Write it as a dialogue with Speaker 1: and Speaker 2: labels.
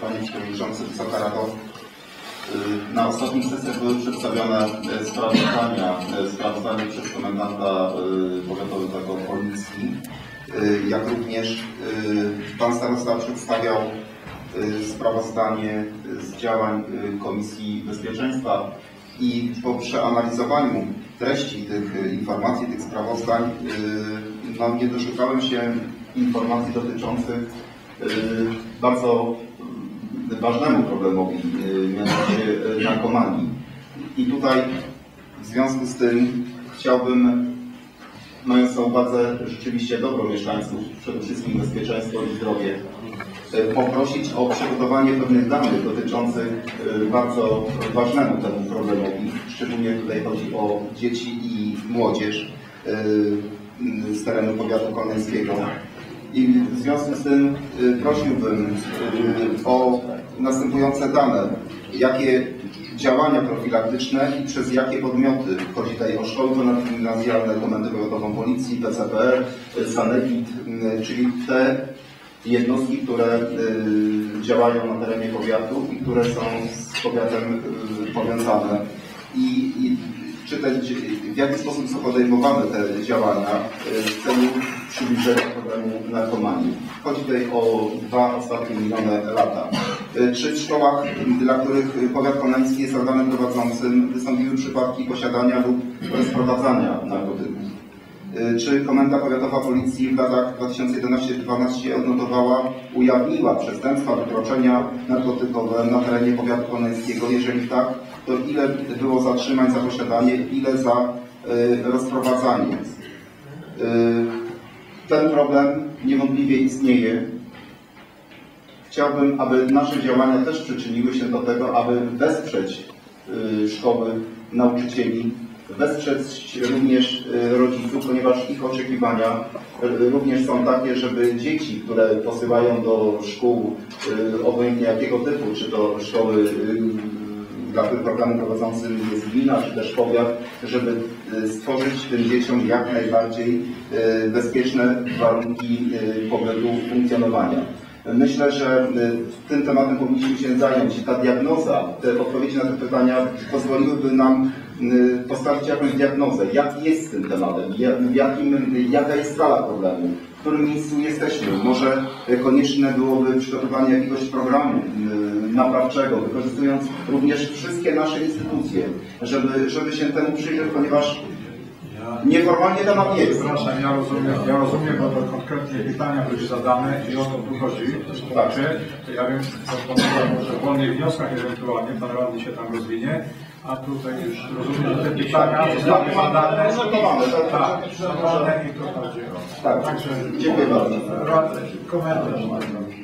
Speaker 1: Panie Przewodniczący, Wysoka Rado. Y, Na ostatnich sesjach były przedstawione y, sprawozdania, y, sprawozdanie przez komendanta y, powiatowego Policji, y, jak również y, Pan Starosta przedstawiał sprawozdanie z działań Komisji Bezpieczeństwa i po przeanalizowaniu treści tych informacji, tych sprawozdań, no, nie doszukałem się informacji dotyczących bardzo ważnemu problemowi, y, mianowicie y, narkomanii. I tutaj w związku z tym chciałbym, mając na uwadze rzeczywiście dobro mieszkańców, przede wszystkim bezpieczeństwo i zdrowie, y, poprosić o przygotowanie pewnych danych dotyczących bardzo ważnemu temu problemowi. Szczególnie tutaj chodzi o dzieci i młodzież z terenu powiatu koneńskiego. I w związku z tym y, prosiłbym y, o następujące dane. Jakie działania profilaktyczne i przez jakie podmioty, chodzi tutaj o szkoły ponadgimnazjalne, Komendę Powiatową Policji, PCPR, Sanepid, y, czyli te jednostki, które działają na terenie powiatu i które są z powiatem powiązane. I, i czy te, w jaki sposób są podejmowane te działania w celu przybliżenia narkomanii. Chodzi tutaj o dwa ostatnie minione lata. Czy w szkołach, dla których powiat konański jest organem prowadzącym, wystąpiły przypadki posiadania lub rozprowadzania narkotyków? Y, Czy Komenda Powiatowa Policji w latach 2011-2012 odnotowała, ujawniła przestępstwa, wykroczenia narkotykowe na terenie powiatu konańskiego? Jeżeli tak, to ile było zatrzymań za posiadanie, ile za y, rozprowadzanie? Y, Ten problem niewątpliwie istnieje. Chciałbym, aby nasze działania też przyczyniły się do tego, aby wesprzeć y, szkoły, nauczycieli, wesprzeć również y, rodziców, ponieważ ich oczekiwania y, również są takie, żeby dzieci, które posyłają do szkół, obojętnie jakiego typu, czy to szkoły dla których programem prowadzącym jest gmina, czy też powiat, żeby y, stworzyć tym dzieciom jak najbardziej y, bezpieczne warunki y, pobytu, funkcjonowania. Myślę, że y, tym tematem powinniśmy się zająć. Ta diagnoza, te odpowiedzi na te pytania pozwoliłyby nam y, postawić jakąś diagnozę, jak jest z tym tematem, jakim, jaka jest skala problemu, w którym miejscu jesteśmy. Może konieczne byłoby przygotowanie jakiegoś programu y, naprawczego, wykorzystując również wszystkie nasze instytucje, żeby, żeby się temu przyjrzeć, ponieważ nieformalnie temat jest.
Speaker 2: Przepraszam, ja rozumiem, ja rozumiem, bo to konkretnie pytania były zadane i o to tu chodzi. Znaczy, to ja bym proponował może w wolnych wnioskach ewentualnie, pan radny się tam rozwinie, a tutaj już rozumiem, że te pytania zostały zadane.
Speaker 1: Przygotowane, tak,
Speaker 2: Tak,
Speaker 1: tak,
Speaker 2: i to chodzi o.
Speaker 1: Tak,
Speaker 2: Także
Speaker 1: dziękuję bardzo.
Speaker 2: radny, komentarz.